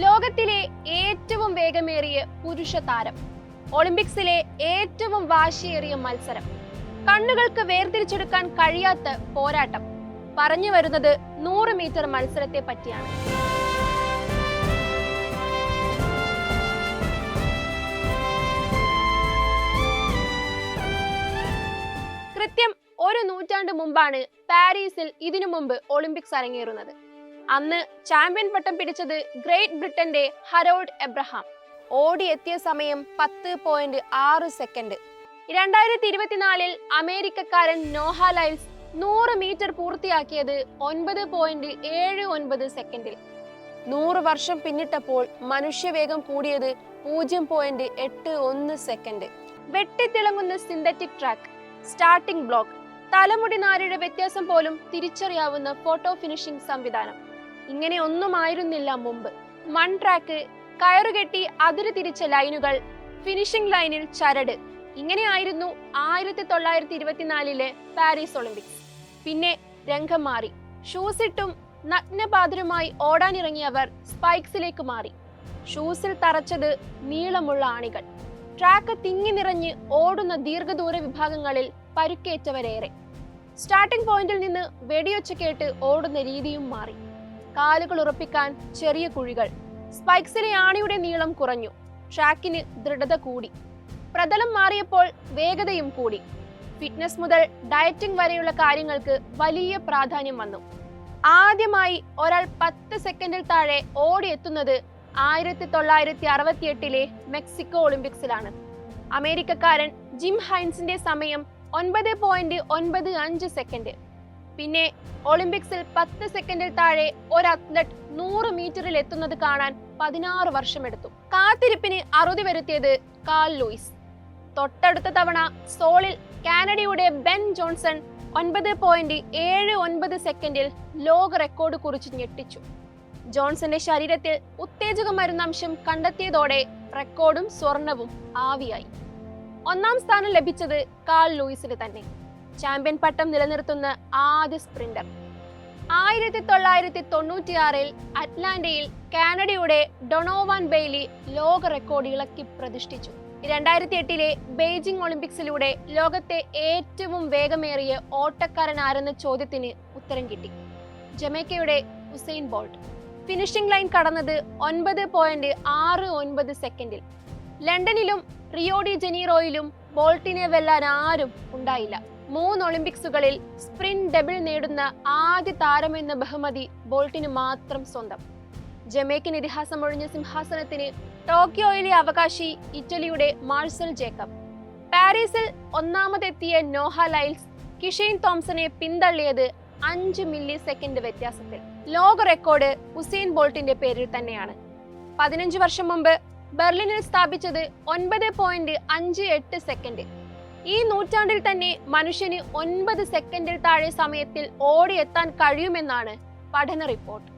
ലോകത്തിലെ ഏറ്റവും വേഗമേറിയ പുരുഷ താരം. ഒളിമ്പിക്സിലെ ഏറ്റവും വാശിയേറിയ മത്സരം. കണ്ണുകൾക്ക് വേർതിരിച്ചെടുക്കാൻ കഴിയാത്ത പോരാട്ടം. പറഞ്ഞു വരുന്നത് നൂറ് മീറ്റർ മത്സരത്തെ പറ്റിയാണ്. കൃത്യം ഒരു നൂറ്റാണ്ട് മുമ്പാണ് പാരീസിൽ ഇതിനു മുമ്പ് ഒളിമ്പിക്സ് അരങ്ങേറുന്നത്. അന്ന് ചാമ്പ്യൻ പട്ടം പിടിച്ചത് ഗ്രേറ്റ് ബ്രിട്ടന്റെ ഹരോൾഡ് എബ്രഹാം. ഓടി എത്തിയ സമയം പത്ത് പോയിന്റ് ആറ് സെക്കൻഡ് രണ്ടായിരത്തി ഇരുപത്തിനാലിൽ അമേരിക്കക്കാരൻ നോഹ ലൈൽസ് നൂറ് മീറ്റർ പൂർത്തിയാക്കിയത് ഒൻപത് പോയിന്റ് ഏഴ് ഒൻപത് സെക്കൻഡിൽ നൂറ് വർഷം പിന്നിട്ടപ്പോൾ മനുഷ്യവേഗം കൂടിയത് പൂജ്യം പോയിന്റ് എട്ട് ഒന്ന് സെക്കൻഡ് വെട്ടിത്തിളങ്ങുന്ന സിന്തറ്റിക് ട്രാക്ക് സ്റ്റാർട്ടിംഗ് ബ്ലോക്ക് തലമുടി നാരിയുടെ വ്യത്യാസം പോലും തിരിച്ചറിയാവുന്ന ഫോട്ടോ ഫിനിഷിംഗ് സംവിധാനം. ഇങ്ങനെ ഒന്നുമായിരുന്നില്ല മുമ്പ്. മൺ ട്രാക്ക് കയറുകെട്ടി അതിര് തിരിച്ച ലൈനുകൾ ഫിനിഷിംഗ് ലൈനിൽ ചരട്. ഇങ്ങനെയായിരുന്നു ആയിരത്തി തൊള്ളായിരത്തി ഇരുപത്തിനാലിലെ പാരീസ് ഒളിമ്പിക്സ്. പിന്നെ രംഗം മാറി. ഷൂസ് ഇട്ടും നഗ്നപാതരുമായി ഓടാനിറങ്ങിയവർ സ്പൈക്സിലേക്ക് മാറി. ഷൂസിൽ തറച്ചത് നീളമുള്ള ആണികൾ. ട്രാക്ക് തിങ്ങി നിറഞ്ഞ് ഓടുന്ന ദീർഘദൂര വിഭാഗങ്ങളിൽ പരുക്കേറ്റവരേറെ. സ്റ്റാർട്ടിംഗ് പോയിന്റിൽ നിന്ന് വെടിയൊച്ച കേട്ട് ഓടുന്ന രീതിയും മാറി. കാലുകൾ ഉറപ്പിക്കാൻ ചെറിയ കുഴികൾ. സ്പൈക്സിലെ ആണിയുടെ നീളം കുറഞ്ഞു. ട്രാക്കിന് ദൃഢത കൂടി. പ്രതലം മാറിയപ്പോൾ വേഗതയും കൂടി. ഫിറ്റ്നസ് മുതൽ ഡയറ്റിംഗ് വരെയുള്ള കാര്യങ്ങൾക്ക് വലിയ പ്രാധാന്യം വന്നു. ആദ്യമായി ഒരാൾ പത്ത് സെക്കൻഡിൽ താഴെ ഓടിയെത്തുന്നത് ആയിരത്തി തൊള്ളായിരത്തി അറുപത്തി എട്ടിലെ മെക്സിക്കോ ഒളിമ്പിക്സിലാണ്. അമേരിക്കക്കാരൻ ജിം ഹൈൻസിന്റെ സമയം ഒൻപത് പോയിന്റ് ഒൻപത് അഞ്ച് സെക്കൻഡ്. പിന്നെ ഒളിമ്പിക്സിൽ പത്ത് സെക്കൻഡിൽ താഴെ ഒരു അത്ലറ്റ് നൂറ് മീറ്ററിൽ എത്തുന്നത് കാണാൻ പതിനാറ് വർഷമെടുത്തു. കാത്തിരിപ്പിന് അറുതി വരുത്തിയത് കാൽ ലൂയിസ്. തൊട്ടടുത്ത തവണ സോളിൽ കാനഡയുടെ ബെൻ ജോൺസൺ ഒൻപത് പോയിന്റ് ഏഴ് ഒൻപത് സെക്കൻഡിൽ ലോക റെക്കോർഡ് കുറിച്ച് ഞെട്ടിച്ചു. ജോൺസന്റെ ശരീരത്തിൽ ഉത്തേജക മരുന്നംശം കണ്ടെത്തിയതോടെ റെക്കോർഡും സ്വർണവും ആവിയായി. ഒന്നാം സ്ഥാനം ലഭിച്ചത് കാൾ ലൂയിസിന് തന്നെ. ചാമ്പ്യൻ പട്ടം നിലനിർത്തുന്ന ആദ്യ സ്പ്രിന്റർ. ആയിരത്തി തൊള്ളായിരത്തി തൊണ്ണൂറ്റിയാറിൽ അറ്റ്ലാന്റയിൽ കാനഡയുടെ ഡൊണോവാൻ ബെയ്ലി ലോക റെക്കോർഡ് ഇളക്കി പ്രതിഷ്ഠിച്ചു. രണ്ടായിരത്തി എട്ടിലെ ബെയ്ജിംഗ് ഒളിമ്പിക്സിലൂടെ ലോകത്തെ ഏറ്റവും വേഗമേറിയ ഓട്ടക്കാരൻ ആരെന്ന ചോദ്യത്തിന് ഉത്തരം കിട്ടി. ജമൈക്കയുടെ ഉസൈൻ ബോൾട്ട്. ഫിനിഷിംഗ് ലൈൻ കടന്നത് ഒൻപത് പോയിന്റ് ആറ് ഒൻപത് സെക്കൻഡിൽ. ലണ്ടനിലും റിയോഡി ജനീറോയിലും ബോൾട്ടിനെ വെല്ലാൻ ആരും ഉണ്ടായില്ല. മൂന്ന് ഒളിമ്പിക്സുകളിൽ സ്പ്രിന്റ് ഡബിൾ നേടുന്ന ആദ്യ എന്ന ബഹുമതി ബോൾട്ടിന് മാത്രം സ്വന്തം. ജമൈക്കൻ ഇതിഹാസമൊഴിഞ്ഞ സിംഹാസനത്തിന് ടോക്കിയോയിലെ അവകാശി ഇറ്റലിയുടെ മാർസൽ ജേക്കബ്. പാരീസിൽ ഒന്നാമതെത്തിയ നോഹ ലൈൽസ് കിഷെയ്ൻ തോംസനെ പിന്തള്ളിയത് അഞ്ച് മില്ലി സെക്കൻഡ് വ്യത്യാസത്തിൽ. ലോക റെക്കോർഡ് ഹുസൈൻ ബോൾട്ടിന്റെ പേരിൽ തന്നെയാണ്. പതിനഞ്ച് വർഷം മുമ്പ് ബെർലിനിൽ സ്ഥാപിച്ചത് ഒൻപത് പോയിന്റ് അഞ്ച് എട്ട് സെക്കൻഡ്. ഈ നൂറ്റാണ്ടിൽ തന്നെ മനുഷ്യന് ഒൻപത് സെക്കൻഡിൽ താഴെ സമയത്തിൽ ഓടിയെത്താൻ കഴിയുമെന്നാണ് പഠന റിപ്പോർട്ട്